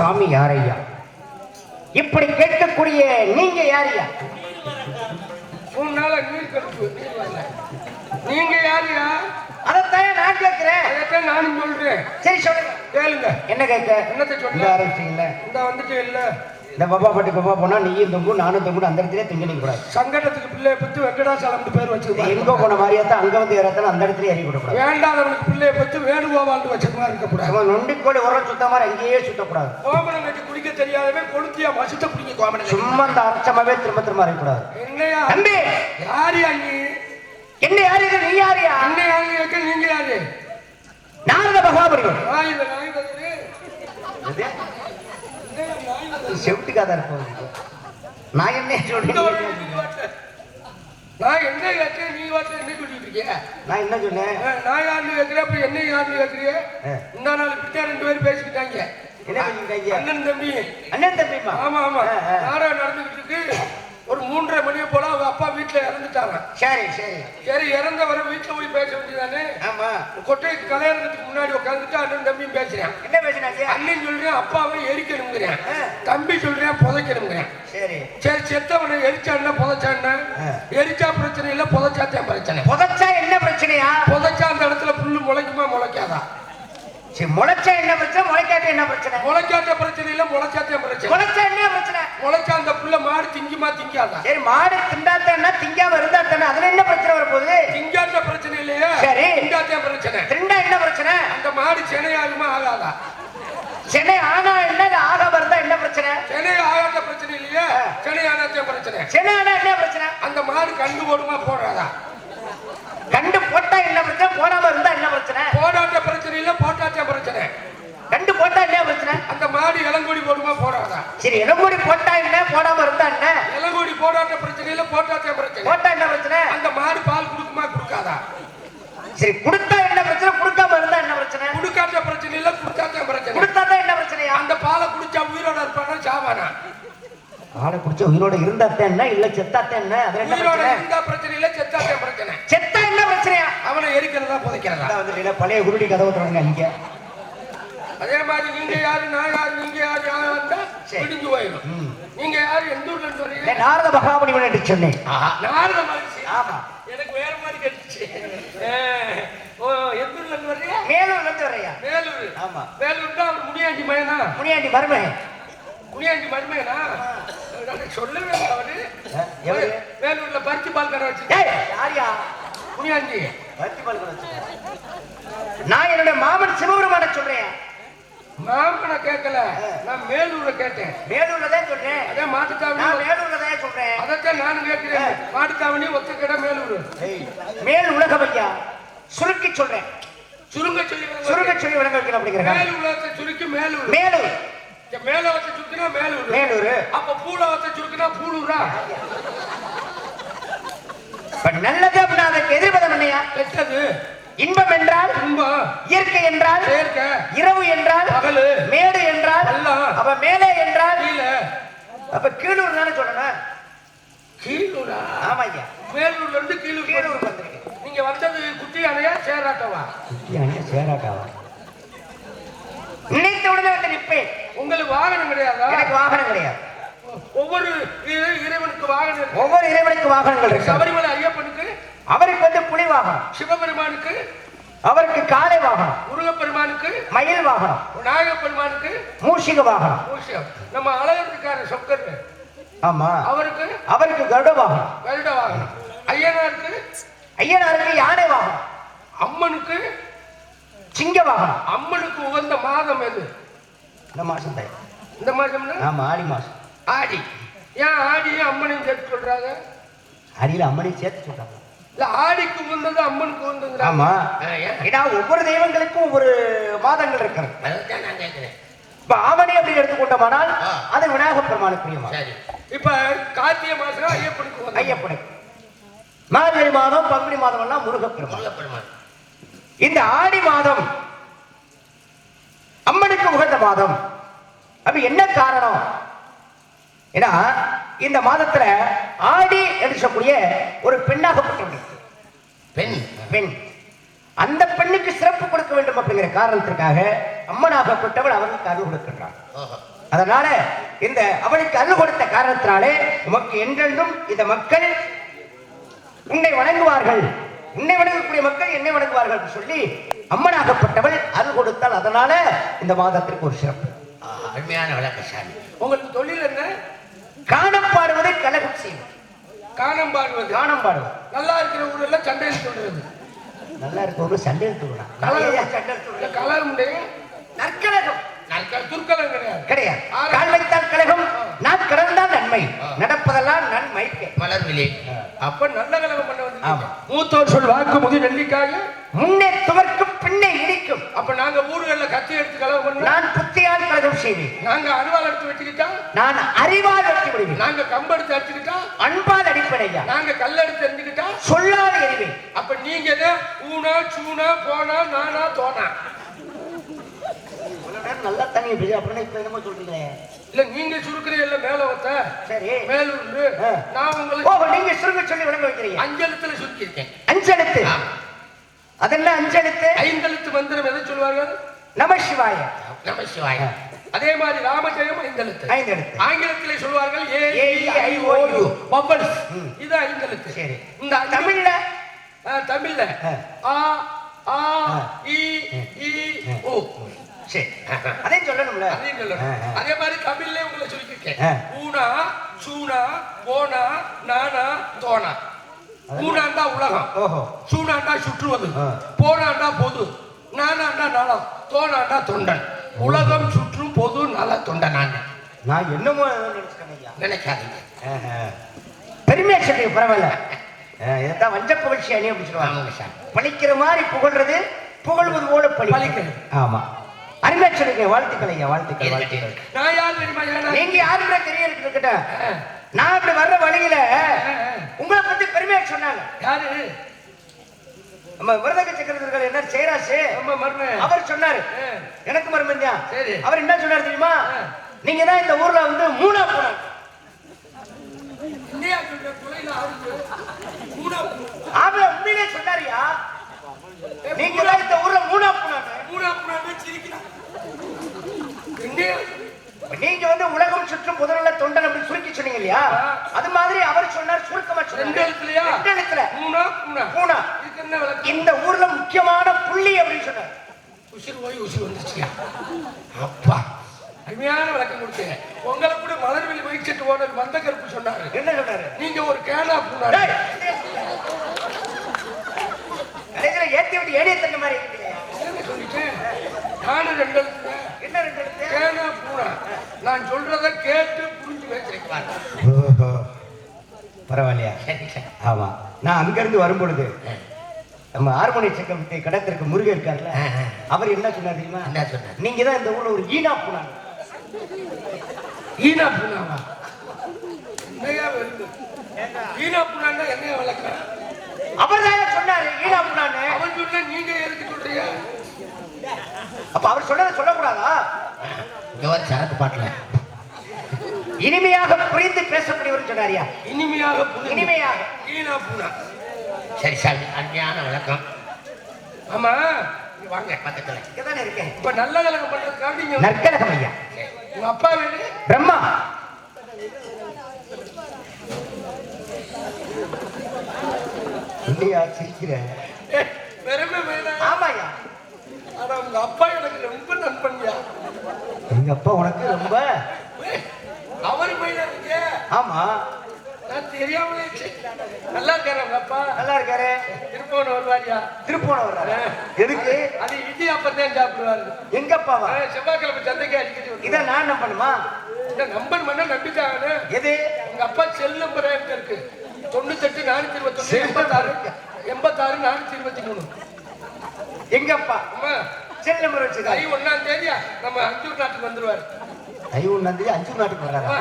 சாமி யாரையா? இப்படி கேட்கக்கூடிய நீங்க யாரையா? உன்னால நீர் கடுப்பு நீங்க யாருயா? அதைத்தான் நான் கேட்கிறேன். அதைத்தான் நானும் சொல்றேன். சரி சொல்லுங்க. கேளுங்க. என்ன கேட்க? என்னத்தை சொல்ல ஆரம்பிச்சீங்கல்ல இந்த வந்துட்டு இல்ல. இந்த பாப்பா பாட்டி பாப்பா போனா நீயும் தொங்கும் நானும் தொங்கும் அந்த இடத்துல திங்கணிக்க கூடாது. சங்கடத்துக்கு பிள்ளைய பத்தி வெங்கடாசலம் பேர் எங்க வச்சிருப்பாங்க போன மாதிரியாத்தான் அங்க வந்து ஏறத்தாலும் அந்த இடத்துல இறங்கி விடக்கூடாது வேண்டாதவனுக்கு பிள்ளைய பத்தி வேணுகோபால் வச்ச மாதிரி இருக்கக்கூடாது நம்ம நொண்டிக்கோடி உரம் சுத்த மாதிரி அங்கேயே சுத்தக்கூடாது. கோமணம் கட்டி குடிக்க தெரியாதவன் கொளுத்தியா மசுத்த குடிக்க கோமணம் கட்டி. சும்மா அந்த அர்ச்சமாவே திரும்ப திரும்ப அறியக்கூடாது என்னையா? தம்பி! யாரியா நீ? என்ன யாரு? நீ யாரியா என்ன யாரு நீங்க யாரு? நாரத பகவாபுரிவன் வருது. செவிட்டுக்காதான் இருப்போம் நான் என்ன சொல்றேன். நான் என்ன நீ வாட்டு என்ன சொல்லிட்டு இருக்கிய? நான் என்ன சொன்னேன்? நான் யாருன்னு கேட்கிறேன் அப்ப என்ன யாருன்னு கேட்கிறிய ஆ. இந்த நாள் இப்படித்தான் ரெண்டு பேரும் பேசிக்கிட்டாங்க. என்ன பண்ணிருக்காங்க அண்ணன் தம்பி. அண்ணன் தம்பிமா ஆமா ஆமா. நாடகம் நடந்துகிட்டு இருக்கு. மூன்றரை மணியை போல அவங்க அப்பா வீட்டுல இறந்துட்டாங்க. சரி சரி. சரி இறந்தவரை வீட்டுல போய் பேச வேண்டியதானே? ஆமா. கொட்டை கல்யாணத்துக்கு முன்னாடி உட்காந்துட்டு அண்ணன் தம்பியும் பேசுறேன். என்ன பேசினாச்சு? அண்ணன் சொல்றேன் அப்பாவை எரிக்கணுங்கிறேன். தம்பி சொல்றேன் புதைக்கணுங்கிறேன். சரி. சரி செத்தவனை எரிச்சான்னா புதைச்சான்னா. எரிச்சா பிரச்சனை இல்ல புதைச்சாத்தான் பிரச்சனை. புதைச்சா என்ன பிரச்சனையா? புதைச்சா அந்த இடத்துல புல்லு முளைக்குமா முளைக்காதா? சரி முளைச்சா என்ன பிரச்சனை? முளைக்காட்ட என்ன பிரச்சனை? முளைக்காத பிரச்சனை இல்ல முளைச்சாத்தான் பிரச்சனை. முளைச்சா என்ன பிரச்சனை? முளைச்சா மாடு திங்குமா திங்காதா? சரி மாடு திண்டாத்தானா திங்காம இருந்தாத்தானே அதுல என்ன பிரச்சனை வரப்போகுது? திங்காத பிரச்சனை இல்லையே? சரி. திங்காத்தான் பிரச்சனை. திண்டா என்ன பிரச்சனை? அந்த மாடு சென்னை ஆகுமா ஆகாதா? சென்னை ஆனா என்ன ஆகாம இருந்தா என்ன பிரச்சனை? சென்னை ஆகாத பிரச்சனை இல்லையே? சென்னை ஆகாதான் பிரச்சனை. சென்னை ஆனா என்ன பிரச்சனை? அந்த மாடு கண்டு போடுமா போடாதா? கண்டு போட்டா என்ன பிரச்சனை? போடாம இருந்தா என்ன பிரச்சனை? போடாட்ட பிரச்சனை இல்ல போட்டாத்தான் பிரச்சனை கண்டு போட்டா என்ன பிரச்சனை அந்த மாடு இளங்கொடி போடுமா போடாதா? சரி இளங்கூடி போட்டா என்ன? போடாம இருந்தா என்ன? இளங்கொடி போடாட்ட பிரச்சனை இல்ல போட்டாத்தான் பிரச்சனை. போட்டா என்ன பிரச்சனை? அந்த மாடு பால் கொடுக்குமா கொடுக்காதா? சரி கொடுத்தா என்ன பிரச்சனை? கொடுக்காம இருந்தா என்ன பிரச்சனை? கொடுக்காத பிரச்சனை இல்ல கொடுக்காத பிரச்சனை. கொடுத்தாதான் என்ன பிரச்சனையா? அந்த பாலை குடிச்சா உயிரோட இருப்பானா சாவானா? ஆளை குடிச்ச உயிரோட இருந்தாத்தான் என்ன? இல்ல செத்தாத்தான் என்ன? உயிரோட இருந்தா பிரச்சனை இல்ல செத்தாத்தே பிரச்சனை. செத்தா என்ன பிரச்சனையா? அவனை எரிக்கிறதா புதைக்கிறதா? பழைய குருடி கதவை தொடங்க நீங்க அதே மாதிரி நீங்க யாரு நான் யாரு நீங்க யாரு சரி. விடிஞ்சு போயிடும். நீங்க யாரு எந்த ஊர்ல இல்லை, நாரத மகாமுனிவன் என்று சொன்னேன். நாரத மகிழ்ச்சி ஆமா. எனக்கு வேற மாதிரி கேட்டுச்சு ஓ எந்த ஊர்ல இருந்து வர்றீங்க? மேலூர்ல இருந்து ஆமா. வேலூர் தான் அவர் முனியாண்டி மயனா முனியாண்டி மருமகன். முனியாண்டி மருமையனா சொல்லவே அவரு? வேலூர்ல பருத்தி பால் கடை வச்சு யாரியா? முனியாண்டி. பருத்தி பால் கூட. நான் என்னுடைய மாமன் சிவபெருமான சொல்றேன். மாமனை கேட்கல. நான் மேலூர்ல கேட்டேன். மேலூர்ல தான் சொல்றேன். அதே மாட்டுத்தாவணி நான் மேலூர்ல தான் சொல்றேன். அதைத்தான் நானும் கேட்கிறேன். மாட்டுத்தாவணி ஒத்தக்கடை மேலூர். மேல் உலகம் ஐயா சுருக்கி சொல்றேன். சுருங்க சொல்லி சுருக்க சொல்லி விளங்க வைக்கணும் அப்படிங்கிறாங்க மேலூர்ல சுருக்கி மேலூர். மேலூர். மேல வச்ச சுருக்கினா மேலூர். மேலூர். அப்ப பூல வச்ச சுருக்கினா பூலூரா? இப்ப நல்லது அப்படின்னா அதற்கு எதிர்பதம் என்னையா? கெட்டது. இன்பம் என்றால் இயற்கை என்றால் இரவு என்றால் மேடு என்றால். அப்ப மேலே என்றால் அப்ப கீழூர் தானே சொல்லணும். கீழூரா? ஆமா ஐயா. மேலூர்ல இருந்து கீழூர் கீழூர் வந்திருக்கேன் நீங்க வந்தது குட்டி அணையா சேராட்டவா சேராட்டாவா? நினைத்த உடனே வந்து நிற்பேன். உங்களுக்கு வாகனம் கிடையாதா? எனக்கு வாகனம் கிடையாது. ஒவ்வொரு இறை- இறைவனுக்கு வாகனம் ஒவ்வொரு இறைவனுக்கு வாகனங்கள் இருக்கு. சபரிமலை ஐயப்பனுக்கு அவருக்கு வந்து புலி வாகனம். சிவபெருமானுக்கு அவருக்கு காளை வாகனம். முருகப்பெருமானுக்கு மயில் வாகனம். நாகப்பெருமானுக்கு மூஷிக வாகனம். பூஷம் நம்ம அழகர் இருக்காரு சொக்கர் ஆமா. அவருக்கு அவருக்கு கருட வாகனம். கருட வாகனம். ஐயனாருக்கு ஐயனாருக்கு யானை வாகனம். அம்மனுக்கு சிங்க வாகனம். அம்மனுக்கு உகந்த மாதம் எது? இந்த மாசம் தான். இந்த மாதம்னா? ஆமா ஆடி மாசம் ஆடி. ஏன் ஆடியும் அம்மனையும் சேர்த்து சொல்றாங்க? அடியில அம்மனையும் சேர்த்து சொல்றாங்க. இல்ல ஆடிக்கு உகந்தது அம்மனுக்கு உகந்தது ஆமா. ஏன்னா ஒவ்வொரு தெய்வங்களுக்கும் ஒவ்வொரு மாதங்கள் இருக்கிறது அதான் நான் கேட்கிறேன் இப்ப ஆவணி அப்படின்னு எடுத்துக்கொண்டோமானால் அது விநாயகப் பெருமானுக்குரியமா சரி. இப்ப கார்த்திகை மாசம் ஐயப்பனுக்கு உகந்தது. ஐயப்பனை மார்கழி மாதம் பங்குனி மாதம் எல்லாம் முருகப்பெருமான். இந்த ஆடி மாதம் அம்மனுக்கு உகந்த மாதம். அப்ப என்ன காரணம்? ஏன்னா இந்த மாதத்துல ஆடி என்று சொல்லக்கூடிய ஒரு பெண்ணாகப்பட்டவள் பெண்? பெண். அந்த பெண்ணுக்கு சிறப்பு கொடுக்க வேண்டும் அப்படிங்கிற காரணத்திற்காக அம்மனாகப்பட்டவள் அவர்களுக்கு அருள் கொடுக்கின்றார் அதனால இந்த அவளுக்கு அருள் கொடுத்த காரணத்தினாலே உமக்கு என்றென்றும் இந்த மக்கள் உன்னை வணங்குவார்கள். உன்னை வணங்கக்கூடிய மக்கள் என்னை வணங்குவார்கள் சொல்லி அம்மனாகப்பட்டவள் அருள் கொடுத்தால் அதனால இந்த மாதத்திற்கு ஒரு சிறப்பு. அருமையான விளக்க சாமி. உங்களுக்கு தொழில் என்ன? காணம் பாடுவதை கலகம் செய்வது காணம் பாடுவது. காணம் பாடுவது. நல்லா இருக்கிற ஊர்ல சண்டையில் சொல்றது நல்லா இருக்கவங்க சண்டை எடுத்துக்கணும் கலகம் இல்ல, கலகம் இல்லையே. நற்கழகம். நற்க- துர்க்கலம் கிடையாது. கிடையாது. கால் வைத்தால் கழகம். நான் கடந்தால் நன்மை. நடப்பதெல்லாம் நன்மை மலர்விலே அப்ப நல்ல கலகம் பண்ண வந்து ஆமா. மூத்தோர் சொல் வாக்கு முதி முன்னே துவர்க்கும் பின்னே இடிக்கும். அப்ப நாங்க ஊர்கள்ல கத்தி எடுத்து கலகம் பண்ணா நான் செய்வேன் நாங்க அருவாள் எடுத்து வெட்டிக்கிட்டா? நான் அறிவால் விடுவேன் நாங்க கம்பெடுத்து அடிச்சுக்கிட்டா? அன்பால் அடிப்படையா நாங்க கல் எடுத்து எரிஞ்சுக்கிட்டா சொல்லாத எறிவேன் அப்ப நீங்க ஊனா சூனா போனா நானா தோனா? நல்லா தண்ணி இப்ப என்னமோ சொல்றீங்களே? இல்ல நீங்க சுருக்குறீங்கல்ல மேல ஒத்த? சரி. மேலூர்ல. நான் உங்களுக்கு ஓ நீங்க சுருங்க சொல்லி விளங்க வைக்கிறீங்க. அஞ்செழுத்துல சுருக்கியிருக்கேன். அஞ்செழுத்து. அதெல்லாம் அஞ்செழுத்து? ஐந்தெழுத்து மந்திரம் எதை சொல்வார்கள் நம சிவாய. நம சிவாய. அதே மாதிரி ராமஜெயம் ஐந்தெழுத்து. ஐந்தெழுத்து. ஆங்கிலத்திலே சொல்வார்கள் ஏ E, ஐ ஓ யு. ம். இது ஐந்தெழுத்து. சரி. இந்த தமிழ்ல? தமிழ்ல. ஆ. ஆ. இ இ ஓ. சரி. அதையும் சொல்லணும்ல? அதையும் சொல்லணும். அதே மாதிரி தமிழ்ல உங்களை சொல்லியிருக்கேன். ஊனா சூனா போனா நானா தோனா. ஊனாண்டா உலகம். ஓஹோ. சூனாண்டா சுற்றுவது. போனாண்டா பொது. நானாண்டா நலம். தோனாண்டா தொண்டன். உலகம் சுற்றும் பொது நல தொண்டன் நான். நான் என்னமோ ஏதோ நினைக்காதீங்க. பெருமையா சொல்றீங்க பரவாயில்ல. இதைத்தான் வஞ்ச புகழ்ச்சி அணி அப்படின்னு சொல்லுவாங்க சார். பழிக்கிற மாதிரி புகழ்றது புகழ்வது போல பழி பழிக்கிறது. ஆமா. அருமையா சொல்லுங்க வாழ்த்துக்கள் ஐயா வாழ்த்துக்கள் வாழ்த்துக்கள். நான் யார் நீங்க யாருன்ற தெரியல நான் இப்படி வர்ற வழியில உங்களை பத்தி பெருமையா சொன்னாங்க. யாரு? நம்ம விரதக சக்கரவர்கள் என்ன மருமன் அவர் சொன்னாரு. எனக்கு சரி. அவர் என்ன சொன்னாரு தெரியுமா. நீங்க தான் இந்த ஊர்ல வந்து மூணா போனாங்க ஆமா உண்மையிலே சொன்னாரியா? நீங்க தான் இந்த ஊர்ல மூணா போனாங்க. மூணா சிரிக்கிறான் நீங்க வந்து உலகம் சுற்றும் பொதுநல தொண்டன் அப்படி சுருக்கி சொன்னீங்க இல்லையா? அது மாதிரி அவர் சொன்னார் சுருக்கமா சொன்னார். ரெண்டு எழுத்துல. மூணா பூனா விளக்கம் இந்த ஊர்ல முக்கியமான புள்ளி அப்படின்னு சொன்னார். உசிர் போய் உசிர் வந்துச்சியா அப்பா அருமையான விளக்கம் கொடுத்தீங்க. உங்களை கூட மலர்வெளி வயிற்று ஓனர் வந்த கருப்பு சொன்னாரு. என்ன சொன்னாரு? நீங்க ஒரு கேனா பூனாரு. ஏத்தி விட்டு ஏடிய தண்ணி மாதிரி சொல்லிட்டேன் நானும் ரெண்டு என்ன ரெண்டு? கேனா பூனா. நான் சொல்றத கேட்டு புரிஞ்சு வச்சிருக்கலாம். பரவாயில்லையா? ஆமா. நான் அங்க இருந்து வரும்பொழுது நம்ம ஹார்மோனிய சக்கம் கடத்திற்கு முருகன் இருக்கார்ல அவர் என்ன சொன்னார் தெரியுமா? என்ன சொன்னார்? நீங்க தான் இந்த ஊர்ல ஒரு ஈனா போனாங்க ஈனா பூனாவா? ஈனா பூனான்னா என்னையா விளக்கம் அவர் தான் சொன்னாரு ஈனா போனான்னு. அவன் சொன்ன நீங்க எதுக்கு சொல்றீங்க? அப்ப அவர் சொன்னதை சொல்லக்கூடாதா? இங்க ஒரு சரக்கு பாட்டுல. இனிமையாக புரிந்து பேசக்கூடியவர் சொன்னாரியா இனிமையாக. இனிமையாக. ஈனா பூனா. சரி சாமி அருமையான விளக்கம் ஆமா. வாங்க பக்கத்துல. இங்கதானே இருக்கேன். இப்ப நல்ல கலகம் பண்றதுக்காக நற்கலகம் ஐயா. உங்க அப்பா பிரம்மா. இல்லையா சிரிக்கிற? பெருமை ஆமாயா ஆனா உங்க அப்பா எனக்கு ரொம்ப நண்பன்யா. எங்க அப்பா உனக்கு ரொம்ப அவர் மயிலாங்க ஆமா. தெரியாமலே. நல்லா இருக்காரு உங்க அப்பா. நல்லா இருக்காரு. திருப்பவன் வருவாரியா? திருப்போணம் வர்றாரு எதுக்கு? அது இடி அப்பதான் சாப்பிடுவாரு. எங்க அப்பாவா? ஆ, செவ்வாய்க்கிழமை சந்தைக்கு அடிக்கடி வருவாரு. இதை நான் என்ன பண்ணுமா இந்த நம்பர் மண்ணா நம்பிட்டாங்கன்னு. எது? உங்க அப்பா செல் நம்பர் இருக்கு. தொண்ணூத்தெட்டு நானூத்தி இருபத்தொன்னு செல் எண்பத்தாறு எண்பத்தாறு நானூத்தி இருபத்தி மூணு எங்க அப்பா? அம்மா செல் நம்பர் வச்சுக்காரு ஒண்ணாம் தேதியா நம்ம அஞ்சூர் நாட்டுக்கு வந்துருவாரு. ஐயோ நந்தி அஞ்சு நாட்டுக்கு அம்மா, வர்றாரா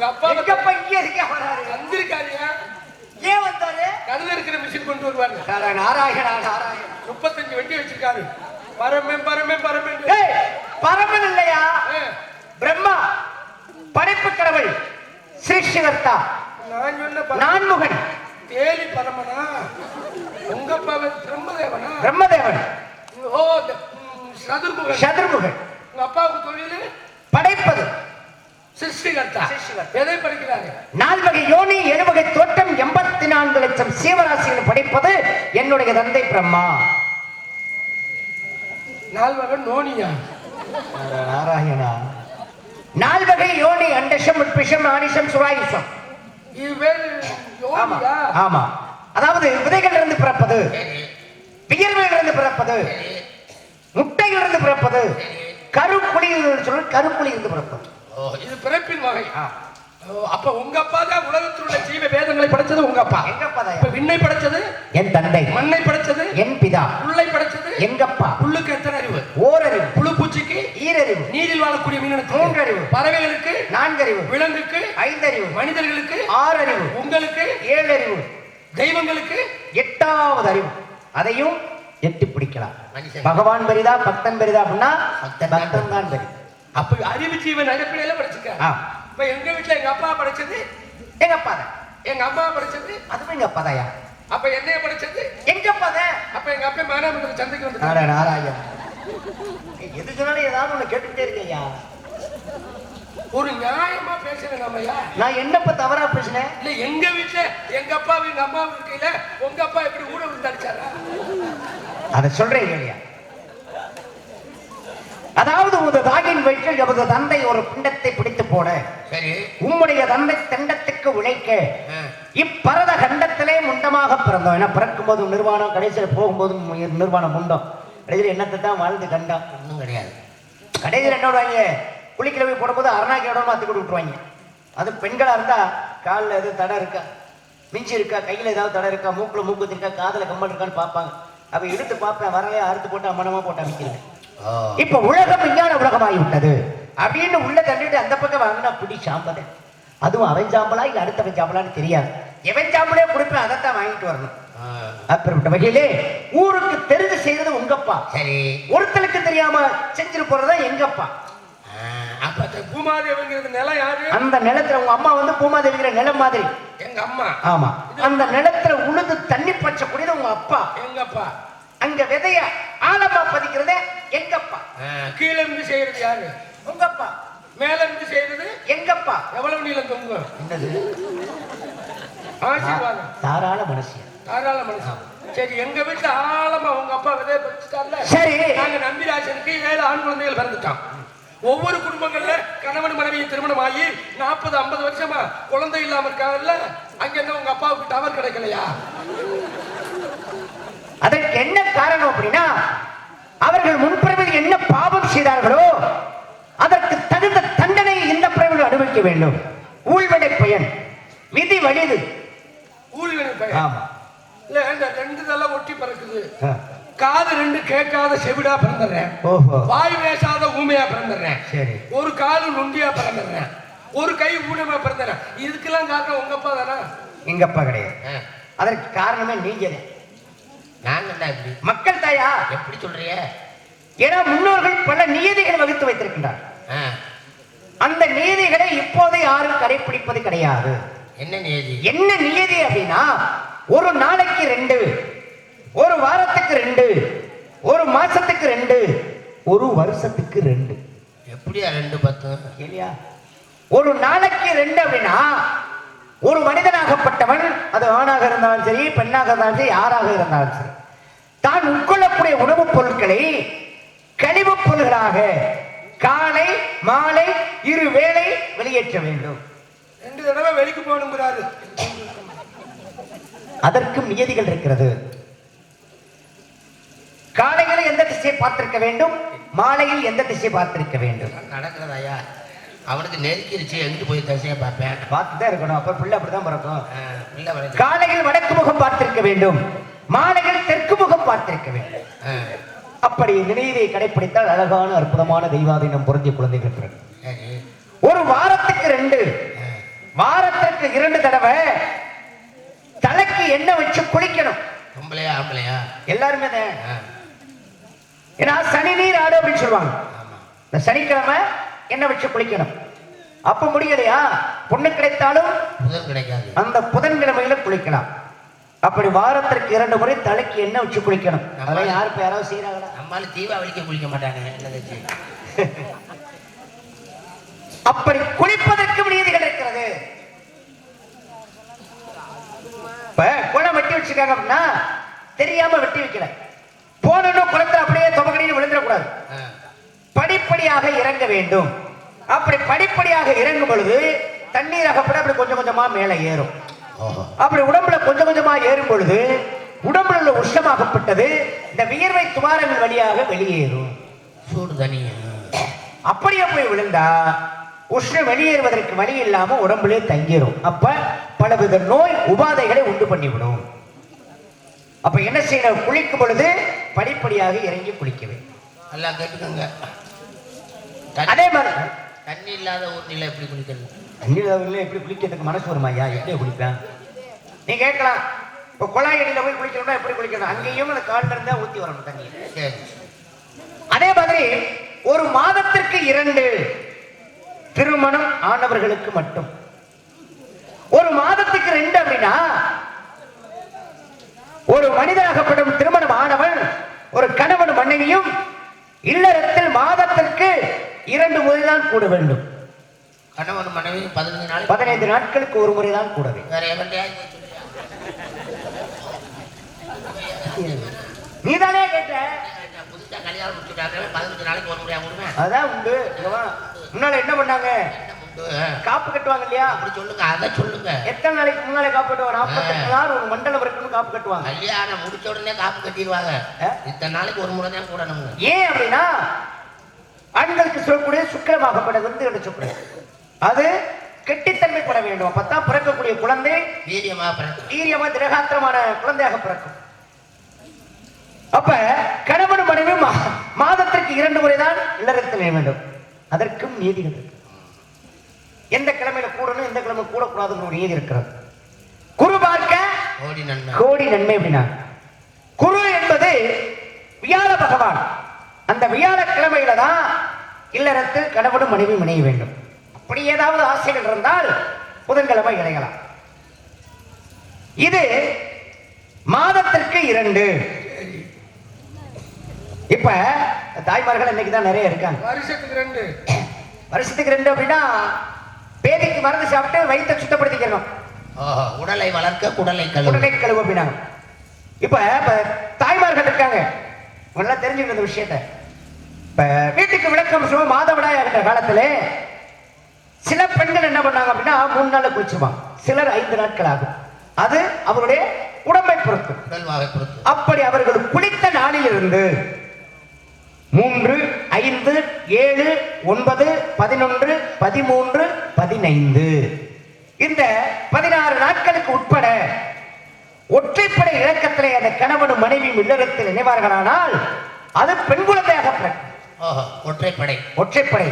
உங்க அப்பா எங்க அப்பா இங்கே இருக்க வராரு? வந்திருக்காருயா ஏன் வந்தாரு? இருக்கிற மிஷின் கொண்டு வருவாரு நாரா- நாராயணா நாராயண. முப்பத்தஞ்சு வண்டி வச்சிருக்காரு. பரமே பரமே பரமே. ஏய் பரமன் இல்லையா? பிரம்மா படைப்பு கடவுள் சிருஷ்டிகர்த்தா நான் சொன்ன நான்முகன். தேலி பரமனா? உங்க பிரம்மதேவனா? பிரம்மதேவன். ஓ சதுர்முகன். சதுர்முகன். உங்க அப்பாவுக்கு தொழில்? படைப்பது. சிருஷ்டிகர்த்தா. எதை படிக்கிறாங்க நால்வகை யோனி எழுவகை தோட்டம் எண்பத்தி நான்கு லட்சம் சீவராசிகள் படைப்பது என்னுடைய தந்தை பிரம்மா. நால்வகன் நோனியா? நாராயணா. நால்வகை யோனி அண்டசம் உட்பிஷம் ஆனிஷம் சுராயுஷம் ஆமா. அதாவது விதைகள் இருந்து பிறப்பது வியர்வையில் இருந்து பிறப்பது முட்டையில் இருந்து பிறப்பது கருப்புளியில் சொல்ல கருப்புளி இருந்து பிறப்பது. இது பிறப்பின் வகை. அப்ப உங்க அப்பா தான் உலகத்தில் உள்ள ஜீவ வேதங்களை படைச்சது உங்க அப்பா? எங்க அப்பா இப்ப விண்ணை படைச்சது? என் தந்தை. மண்ணை படைச்சது? என் பிதா. புல்லை படைச்சது? எங்கப்பா புல்லுக்கு எத்தனை அறிவு? ஓரறிவு. புழு பூச்சிக்கு? ஈரறிவு. நீரில் வாழக்கூடிய மீனனுக்கு? மூன்றறிவு. பறவைகளுக்கு? நான்கறிவு. விலங்குக்கு? ஐந்தறிவு. மனிதர்களுக்கு? ஆறறிவு. உங்களுக்கு? ஏழறிவு. தெய்வங்களுக்கு? எட்டாவது அறிவு அதையும் எட்டி பிடிக்கலாம். பகவான் பெரிதா பக்தன் பெரிதா அப்படின்னா தான் பக்தன் தான் பெரிதா. அப்ப அறிவு ஜீவன் அடிப்படையில படிச்சிருக்காரு ஆ. இப்ப எங்க வீட்டுல எங்க அப்பா படிச்சது? எங்க அப்பா தான். எங்க அம்மா படிச்சது? அதுவும் எங்க அப்பா தாயா அப்ப என்னைய படிச்சது? எங்க அப்பா தான். அப்ப எங்க அப்பா மானாமதுரை சந்தைக்கு வந்து நாட நாராயண் எது சொன்னாலும் ஏதாவது ஒண்ணு கேட்டுக்கிட்டே இருக்கையா ஒரு நியாயமா பேசுறேன் நம்மையா நான் என்னப்ப தவறா பேசினேன்? இல்ல எங்க வீட்டுல எங்க அப்பாவும் எங்க அம்மாவும் இருக்கையில உங்க அப்பா எப்படி ஊட விழுந்தாடிச்சாரா அதை சொல்றேன் இல்லையா? அதாவது உமது தாயின் வயிற்றில் எமது தந்தை ஒரு பிண்டத்தை பிடித்து போட. சரி. உம்முடைய தந்தை தண்டத்துக்கு உழைக்க. இப்பரத கண்டத்திலே முண்டமாக பிறந்தோம். ஏன்னா பிறக்கும் போது நிர்வாணம் கடைசியில் போகும்போதும் நிர்வாணம் முண்டம். கடைசியில் என்னத்தை தான் வாழ்ந்து கண்டோம் ஒன்றும் கிடையாது. கடைசியில் என்ன விடுவாங்க குளிக்கிழமை போடும்போது அருணாக்கியோட மாற்றி கொண்டு விட்டுருவாங்க அது பெண்களா இருந்தா காலில் எதுவும் தடை இருக்கா? மிஞ்சி இருக்கா? கையில் ஏதாவது தடை இருக்கா? மூக்குல மூக்குத்தி இருக்கா காதுல கம்மல் இருக்கான்னு பார்ப்பாங்க. அப்ப எடுத்து பார்ப்பேன் வரலையா? அறுத்து போட்டு அம்மனமா போட்டு அமைக்கிறேன் இப்ப உலகம் விஞ்ஞான உலகமாகி விட்டது அப்படின்னு உள்ள தள்ளிட்டு அந்த பக்கம் வாங்கினா பிடி சாம்பதே அதுவும் அவன் சாம்பலா இல்ல அடுத்தவன் சாம்பலான்னு தெரியாது. எவன் சாம்பலே கொடுப்பேன் அதைத்தான் வாங்கிட்டு வரணும். அப்படிப்பட்ட வகையிலே ஊருக்கு தெரிந்து செய்யறது உங்கப்பா. சரி. ஒருத்தனுக்கு தெரியாம செஞ்சுட்டு போறதுதான் எங்கப்பா? பூமாதேவிங்கிறது நிலம் யாரு? அந்த நிலத்துல உங்க அம்மா வந்து பூமாதேவிங்கிற நிலம் மாதிரி. எங்க அம்மா. ஆமா. அந்த நிலத்துல உழுது தண்ணி பற்றக்கூடியது உங்க அப்பா. எங்க அப்பா அங்க விதைய ஆழமா பதிக்கிறதே எங்கப்பா? கீழே இருந்து செய்யறது யாரு? உங்கப்பா. மேல இருந்து செய்யறது எங்கப்பா? எவ்வளவு நீளம் என்னது? ஆசீர்வாதம். தாராள மனசியா தாராள மனுஷன். சரி எங்க வீட்டுல ஆழமா உங்க அப்பா விதைய பறிச்சுட்டார்ல? சரி. நாங்க நம்பிராஜனுக்கு ஏழு ஆண் குழந்தைகள் பிறந்துட்டான். ஒவ்வொரு குடும்பங்கள்ல கணவன் மனைவி திருமணம் ஆகி நாற்பது ஐம்பது வருஷமா குழந்தை இல்லாம இருக்காங்கல்ல அங்க என்ன உங்க அப்பாவுக்கு டவர் கிடைக்கலையா? அதற்கு என்ன காரணம் அப்படின்னா அவர்கள் முன்பிறவில் என்ன பாவம் செய்தார்களோ அதற்கு தகுந்த தண்டனையை இந்த பிறவில் அனுபவிக்க வேண்டும். ஊழ்வினை பயன். விதி வலிது. ஊழ்வினை பையன். ஆமா. இல்ல இந்த ரெண்டு தலை ஒட்டி பறக்குது. காது ரெண்டு கேட்காத செவிடா பிறந்துடுறேன். ஓஹோ. வாய் பேசாத ஊமையா பிறந்துடுறேன். சரி. ஒரு காலு நொண்டியா பிறந்துடுறேன். ஒரு கை ஊனமா பிறந்துடுறேன். இதுக்கெல்லாம் காரணம் உங்க அப்பா தானா? எங்கப்பா கிடையாது. ஆ, அதற்கு காரணமே நீங்க தான். நாங்க என்ன இப்படி? மக்கள் தாயா? எப்படி சொல்றிய? ஏன்னா முன்னோர்கள் பல நியதிகளை வகுத்து வைத்திருக்கின்றார் அந்த நீதிகளை இப்போது யாரும் கடைபிடிப்பது கிடையாது. என்ன நியதி என்ன நியதி அப்படின்னா ஒரு நாளைக்கு ரெண்டு ஒரு வாரத்துக்கு ரெண்டு ஒரு மாசத்துக்கு ரெண்டு ஒரு வருஷத்துக்கு ரெண்டு. எப்படியா ரெண்டு பத்து? இல்லையா? ஒரு நாளைக்கு ரெண்டு அப்படின்னா ஒரு மனிதனாகப்பட்டவன் அது ஆணாக இருந்தாலும் சரி பெண்ணாக இருந்தாலும் சரி யாராக இருந்தாலும் சரி தான் உட்கொள்ளக்கூடிய உணவுப் பொருட்களை கழிவுப் பொருள்களாக காலை மாலை இரு வேளை வெளியேற்ற வேண்டும். ரெண்டு தடவை வெளிக்கு போகணுங்கிறாரு. அதற்கும் நியதிகள் இருக்கிறது. காலையில் எந்த திசையை பார்த்திருக்க வேண்டும்? மாலையில் எந்த திசையை பார்த்திருக்க வேண்டும்? நடக்கிறதாயா அவனுக்கு நெருக்கிருச்சு எங்கிட்டு போய் தசையை பார்ப்பேன்? பார்த்துதான் இருக்கணும். அப்ப பிள்ளை அப்படிதான் பிறக்கும். காலையில் வடக்கு முகம் பார்த்திருக்க வேண்டும். மாலையில் தெற்கு முகம் பார்த்திருக்க வேண்டும். அப்படி நினைவை கடைபிடித்தால் அழகான அற்புதமான தெய்வாதீனம் பொருந்திய குழந்தைகள் சரி ஒரு வாரத்துக்கு ரெண்டு. வாரத்திற்கு இரண்டு தடவை தலைக்கு எண்ணெய் வச்சு குளிக்கணும். பொம்பளையா ஆம்பளையா? எல்லாருமே தான் ஏன்னா சனி நீர் ஆடு அப்படின்னு சொல்லுவாங்க. இந்த சனிக்கிழமை எண்ணெய் வச்சு குளிக்கணும். அப்ப முடியலையா? பொண்ணு கிடைத்தாலும் புதன் கிடைக்காது. அந்த புதன்கிழமையில குளிக்கலாம். அப்படி வாரத்திற்கு இரண்டு முறை தலைக்கு எண்ணெய் வச்சு குளிக்கணும். அதெல்லாம் யாரு இப்ப யாராவது செய்யறாங்களா நம்மளால தீபாவளிக்கு குளிக்க மாட்டாங்க. அப்படி குளிப்பதற்கு நீதிகள் இருக்கிறது. இப்ப குளம் வெட்டி வச்சிருக்காங்க அப்படின்னா தெரியாம வெட்டி வைக்கல. போனோம் குளத்துல அப்படியே தொபக்கடியில் விழுந்துடக்கூடாது. படிப்படியாக இறங்க வேண்டும். அப்படி படிப்படியாக இறங்கும் பொழுது தண்ணீர் அகப்பட அப்படி கொஞ்சம் கொஞ்சமா மேலே ஏறும். அப்படி உடம்புல கொஞ்சம் கொஞ்சமா ஏறும் பொழுது உடம்புல உள்ள உஷ்ணமாகப்பட்டது இந்த வியர்வை துவாரங்கள் வழியாக வெளியேறும். சூடு தண்ணி அப்படியே போய் விழுந்தா உஷ்ணம் வெளியேறுவதற்கு வழி இல்லாம உடம்புலே தங்கிரும். அப்ப பலவித நோய் உபாதைகளை உண்டு பண்ணிவிடும். அப்ப என்ன செய்யணும்? குளிக்கும் பொழுது படிப்படியாக இறங்கி குளிக்க வேண்டும். எல்லாம் கேட்டுக்கோங்க. அதே மாதிரி தண்ணி இல்லாத ஊர்நிலை எப்படி குளிக்கிறது? தண்ணீர் எப்படி குளிக்கிறதுக்கு மனசு வருமா ஐயா? எப்படி குளிப்பேன்? நீ கேட்கலாம். இப்போ குழாய் அடியில் போய் குளிக்கணும்னா எப்படி குளிக்கணும் அங்கேயும் அந்த காலில் இருந்தால் ஊற்றி வரணும் தண்ணி அதே மாதிரி ஒரு மாதத்திற்கு இரண்டு திருமணம் ஆனவர்களுக்கு மட்டும். ஒரு மாதத்துக்கு ரெண்டு அப்படின்னா ஒரு மனிதனாகப்படும் திருமணம் ஆனவன் ஒரு கணவன் மனைவியும் இல்லறத்தில் மாதத்திற்கு இரண்டு முறைதான் கூட வேண்டும். கணவன் மனைவி பதினஞ்சு நாளைக்கு பதினைந்து நாட்களுக்கு ஒரு முறைதான் கூட வேண்டும் வேற எவன்டையாவது நீதானே கேட்ட? புதுசா கல்யாணம் முடிச்சுட்டாங்க? பதினஞ்சு நாளைக்கு ஒரு முறையா கொடுமே அதான் உண்டு. முன்னால என்ன பண்ணாங்க? காப்பு கட்டுவாங்க இல்லையா? அப்படி சொல்லுங்க அதை சொல்லுங்க. எத்தனை நாளைக்கு முன்னாலே காப்பு கட்டுவாங்க? நாற்பத்தெட்டு நாள் ஒரு மண்டலம் இருக்குன்னு காப்பு கட்டுவாங்க. கல்யாணம் முடிச்ச உடனே காப்பு கட்டிடுவாங்க? இத்தனை நாளைக்கு ஒரு முறை தான் கூடணுங்க ஏன் அப்படின்னா ஆண்களுக்கு சொல்லக்கூடிய சுக்கிரமாகப்பட்டது வந்து என்ன அது கெட்டித்தன்மைப்பட வேண்டும். அப்பதான் பிறக்கக்கூடிய குழந்தை வீரியமா பிறகு வீரியமா திரகாத்திரமான குழந்தையாக பிறக்கும். அப்ப கணவன் மனைவி மாதத்திற்கு இரண்டு முறைதான் இல்லறத்தில் வேண்டும். அதற்கும் நீதிகள் இருக்கு. எந்த கிழமையில கூடணும் எந்த கிழமை கூடக்கூடாதுன்னு ஒரு நீதி இருக்கிறது. குரு பார்க்க கோடி நன்மை. கோடி நன்மை அப்படின்னா. குரு என்பது வியாழ பகவான். அந்த வியாழக்கிழமையில தான் இல்லறத்தில் கணவனும் மனைவி இணைய வேண்டும். அப்படி ஏதாவது ஆசைகள் இருந்தால் புதன்கிழமை இணையலாம். இது மாதத்திற்கு இரண்டு. இப்ப தாய்மார்கள் இன்னைக்கு தான் நிறைய இருக்காங்க. வருஷத்துக்கு ரெண்டு வருஷத்துக்கு ரெண்டு அப்படின்னா பேதிக்கு மருந்து சாப்பிட்டு வயித்தை சுத்தப்படுத்திக்கணும் உடலை வளர்க்க குடலை கழுவு. உடலை கழுவு அப்படின்னாங்க. இப்ப தாய்மார்கள் இருக்காங்க. எல்லாம் தெரிஞ்சுக்கணும் இந்த விஷயத்த. இப்ப வீட்டுக்கு விளக்கம் மாதவிடாய் இருக்கிற காலத்துல சில பெண்கள் என்ன பண்ணாங்க அப்படின்னா மூணு நாள் குளிச்சுவாங்க சிலர் ஐந்து நாட்கள் ஆகும் அது அவருடைய உடம்பை பொறுத்து. அப்படி அவர்கள் குளித்த நாளிலிருந்து மூன்று ஐந்து ஏழு ஒன்பது பதினொன்று பதிமூன்று பதினைந்து. இந்த பதினாறு நாட்களுக்கு உட்பட ஒற்றைப்படை இலக்கத்திலே அந்த கணவனும் மனைவியும் இல்லறத்தில் இணைவார்களானால் அது பெண் குழந்தையாக ஒற்றைப்படை. ஒற்றைப்படை.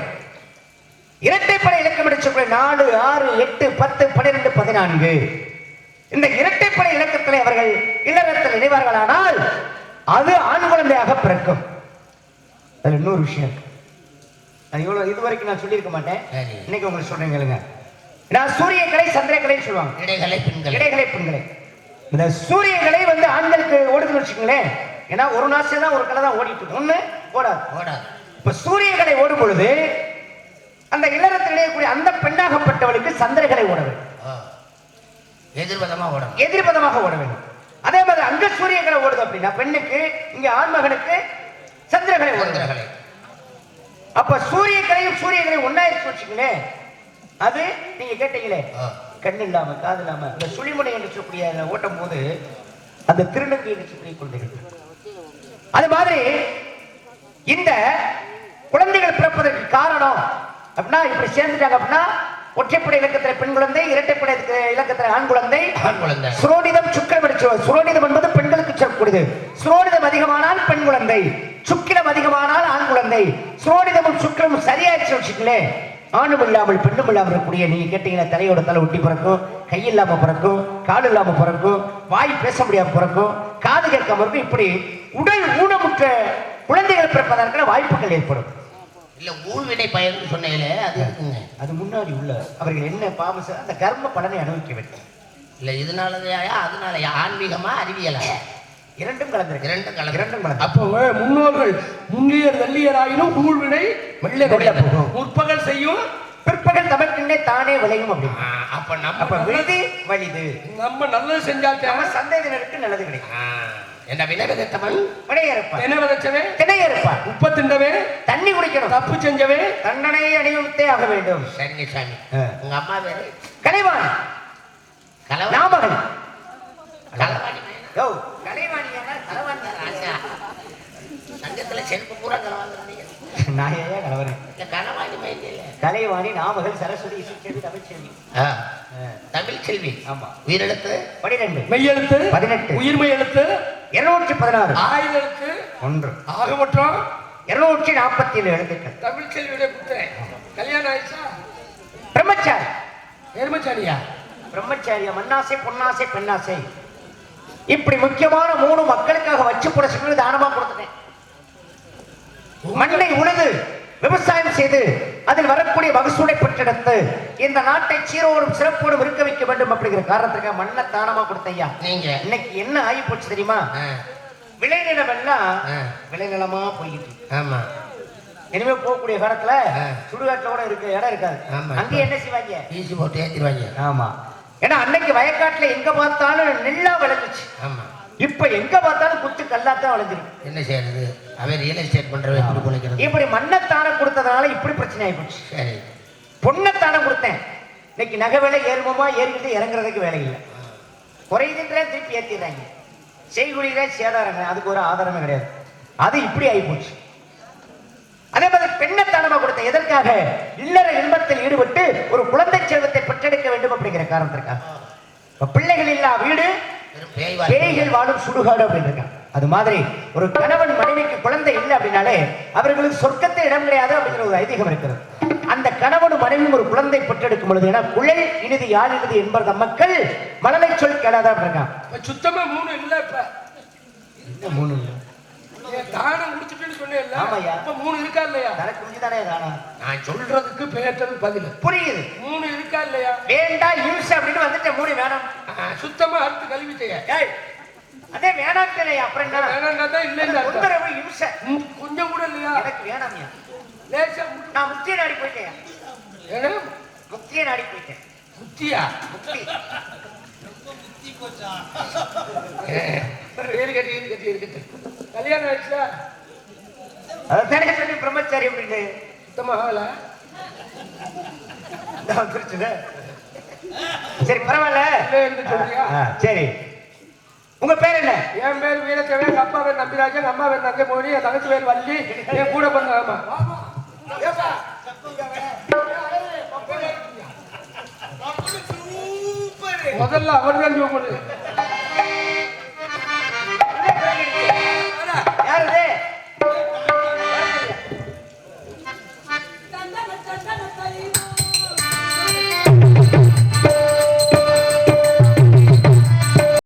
இரட்டைப்படை இலக்கம் எடுத்துக்கொள்ள நாலு ஆறு எட்டு பத்து பன்னிரெண்டு பதினான்கு. இந்த இரட்டைப்படை இலக்கத்தில் அவர்கள் இல்லறத்தில் இணைவார்களானால் அது ஆண் குழந்தையாக பிறக்கும். அதுல இன்னொரு விஷயம். அது இவ்வளவு இதுவரைக்கும் நான் சொல்லியிருக்க மாட்டேன். இன்னைக்கு உங்களுக்கு சொல்றேன் கேளுங்க. நான் சூரிய கலை சந்திர கலைன்னு சொல்லுவாங்க. இடைகளை பெண்கள். இடைகளை பெண்களை. இந்த சூரிய கலை வந்து ஆண்களுக்கு ஓடுதுன்னு வச்சுக்கோங்களேன். ஏன்னா ஒரு நாசம் தான் ஒரு கலை தான் ஓடிட்டு ஒண்ணு ஓடாது. ஓடாது. இப்ப சூரியகலை ஓடும் பொழுது அந்த இல்லறத்தில் இணையக்கூடிய அந்த பெண்ணாகப்பட்டவளுக்கு சந்திரகலை ஓட வேண்டும். ஓ. எதிர்வதமா ஓடணும் எதிர்பதமாக ஓட வேண்டும். அதே மாதிரி அங்க சூரியகலை ஓடுது அப்படின்னா பெண்ணுக்கு இங்க ஆண்மகனுக்கு சந்திரகலை ஓடுது. சந்திரகலை அப்ப சூரியகலையும் சூரியகலையும் ஒன்னாயிருச்சு வச்சுங்களேன் அது நீங்க கேட்டீங்களே. கண் இல்லாம காது இல்லாம இந்த சுழிமுனை என்று சொல்லக்கூடிய ஓட்டும் போது அந்த திருநங்கை என்று சொல்லி குழந்தைகள். அது மாதிரி இந்த குழந்தைகள் பிறப்பதற்கு காரணம் அப்படின்னா இப்படி சேர்ந்துட்டாங்க அப்படின்னா ஒற்றைப்படை இலக்கத்துல பெண் குழந்தை இரட்டைப்படை இலக்கத்துல ஆண் குழந்தை. சுரோனிதம் சுக்கிரம் சுரோனிதம் என்பது பெண்களுக்கு சொல்லக்கூடியது. சுரோனிதம் அதிகமானால் பெண் குழந்தை சுக்கிரம் அதிகமானால் ஆண் குழந்தை. சுரோனிதமும் சுக்கிரமும் சரியாயிடுச்சு வச்சுக்கலே ஆணும் இல்லாமல் பெண்ணும் இல்லாமல் இருக்கக்கூடிய நீங்க கேட்டீங்கன்னா தலையோட தலை ஒட்டி பிறக்கும் கை இல்லாம பிறக்கும் கால் இல்லாம பிறக்கும் வாய் பேச முடியாம பிறக்கும் காது கேட்காம இருக்கும். இப்படி உடல் ஊனமுற்ற குழந்தைகள் பிறப்பதற்கான வாய்ப்புகள் ஏற்படும். இல்ல ஊழ்வினை பயன் சொன்னீங்களே அது இருக்குங்க அது முன்னாடி உள்ள அவர்கள் என்ன பாவம் செய்த- அந்த கர்ம பலனை அனுபவிக்க வேண்டும். இல்ல இதனாலதையா அதனாலயா ஆன்மீகமா அறிவியலா இரண்டும் கலந்திருக்கு இரண்டும் கலந்து. இரண்டும் கலந்து. அப்போ முன்னோர்கள் முன்னியர் வெள்ளியர் ஆயினும் ஊழ்வினை வெள்ளை வெள்ளை போகும். முற்பகல் செய்யும் பிற்பகல் தமக்கின்னே தானே விளையும் அப்படின்னு. அப்ப நம்ம அப்ப விழுது வலிது. நம்ம நல்லது செஞ்சால் நம்ம நல்லது கிடைக்கும். என்ன வினவிதத்தவன் வினையறுப்பார் என்ன விதைச்சவே திணையறுப்பார் உப்ப திண்டவே தண்ணி குடிக்கணும். தப்பு செஞ்சவே தண்டனை அணிவித்தே ஆக வேண்டும். சரிங்க சாமி. உங்க அம்மா பேரு? கலைவாணி. கலவ நாமகன். சங்கத்துல செருப்பு பூரா கலவாங்க நான் ஏன் கலவரேன் கலவாணி இல்ல கலைவாணி நாமகள் சரஸ்வதி இசைச்செல்வி தமிழ்ச்செல்வி தமிழ் செல்வி. ஆமா. உயிரெழுத்து பனிரெண்டு. மெய்யெழுத்து? பதினெட்டு. உயிர்மை எழுத்து? இருநூற்றி பதினாறு. ஆயுத எழுத்து? ஒன்று. ஆகமற்றம் இருநூற்றி நாற்பத்தி ஏழு எழுத்துக்கள். தமிழ் செல்வியுடைய புத்தன் கல்யாணம் ஆயிடுச்சா? பிரம்மச்சாரி. எருமச்சாரியா பிரம்மச்சாரிய மண்ணாசை பொன்னாசை பெண்ணாசை. இப்படி முக்கியமான மூணு மக்களுக்காக வச்சு போட சொல்லி தானமா கொடுத்துட்டேன் மண்ணை உழுது விவசாயம் செய்து அதில் வரக்கூடிய மகசூலை பெற்றெடுத்து இந்த நாட்டை சீரோடும் சிறப்போடும் இருக்க வைக்க வேண்டும் அப்படிங்கிற காரணத்துக்காக மண்ணை தானமா கொடுத்தையா நீங்க. இன்னைக்கு என்ன ஆகி போச்சு தெரியுமா? விளைநிலம் எல்லாம். விளைநிலமா இருக்கு. ஆமா. இனிமே போகக்கூடிய காலத்துல. சுடுகாட்டுல கூட இருக்க இடம் இருக்காது. அங்க என்ன செய்வாங்க? ஈசி போட்டு ஏத்திடுவாங்க. ஆமா. ஏன்னா அன்னைக்கு வயக்காட்டுல எங்க பார்த்தாலும் நெல்லா விளைஞ்சிச்சு. ஆமா. இப்ப எங்க பார்த்தாலும் குத்து கல்லாத்தான் விளைஞ்சிருக்கு. என்ன செய்யறது? அவன் ரியல் எஸ்டேட் பண்றவன் எப்படி பிழைக்கிறது. இப்படி மண்ணத்தானம் கொடுத்ததுனால இப்படி பிரச்சனை ஆயிப்போச்சு. சரி. பொண்ணத்தானம் கொடுத்தேன். இன்னைக்கு நகை விலை ஏறுமமா ஏறிக்கிட்டு இறங்குறதுக்கு வேலை இல்லை. குறையுதுன்ற திருப்பி ஏத்திடுறாங்க. செய்குழியில சேதாரங்க அதுக்கு ஒரு ஆதாரமே கிடையாது. அது இப்படி ஆயிப்போச்சு. அதே மாதிரி பெண்ணத்தானமா கொடுத்த எதற்காக? இல்லற இன்பத்தில் ஈடுபட்டு ஒரு குழந்தை செல்வத்தை பெற்றெடுக்க வேண்டும் அப்படிங்கிற காரணத்திற்காக. பிள்ளைகள் இல்லா வீடு. பேய்கள் வாழும் சுடுகாடு அப்படின்னு அது மாதிரி ஒரு கணவன் மனைவிக்கு குழந்தை இல்லை அப்படின்னாலே அவர்களுக்கு சொர்க்கத்தை இடம் கிடையாது அப்படிங்கிற ஒரு ஐதீகம் இருக்கிறது. அந்த கணவனும் மனைவியும் ஒரு குழந்தை பெற்றெடுக்கும் பொழுது ஏன்னா குழல் இனிது யாழ் இனிது என்பத மக்கள் மழலை சொல் கேடாதான் இருக்கான் சுத்தமா மூணு இல்ல இப்ப. இந்த மூணு ஏன் தானம் சொன்னேன்ல ஆமாய்யா. இப்ப மூணு இருக்கா இல்லையா? தனக்கு முடிஞ்சு தானே தானா நான் சொல்றதுக்கு பேட்டது பதில். புரியுது. மூணு இருக்கா இல்லையா? வேண்டாம் யூஸ் அப்படின்னு வந்துட்டு மூணு வேணாம். சுத்தமா அறுத்து கழுவிட்டீங்க ஏய் அதே வேணாம் அப்புறம் என்ன? வேணாண்டா தான் அர்த்தம். தொந்தரவு இம்சை. ம், கொஞ்சம் கூட இல்லையா? எனக்கு வேணாம்யா லேசா. நான் முக்கிய நாடி போயிட்டேன். என்ன? முக்கிய நாடி போயிட்டேன். முத்தியா? முக்தி இருக்கட்டு இருக்கட்டு இருக்கட்டு கல்யாணம் ஆயிடுச்சா? அதானே சொல்லி பிரம்மச்சாரி அப்படின்னு சுத்தமா ஆகல. இந்தா வந்துருச்சுல. சரி பரவாயில்ல. சரி. உங்க பேர் என்ன? என் பேர் வீரத்தேவன் எங்க அப்பா பேர் நம்பிராஜன் எங்க அம்மா பேர் என் தங்கச்சி பேர் வள்ளி என் கூட பண்ண ஆமா. முதல்ல தான் பண்ணு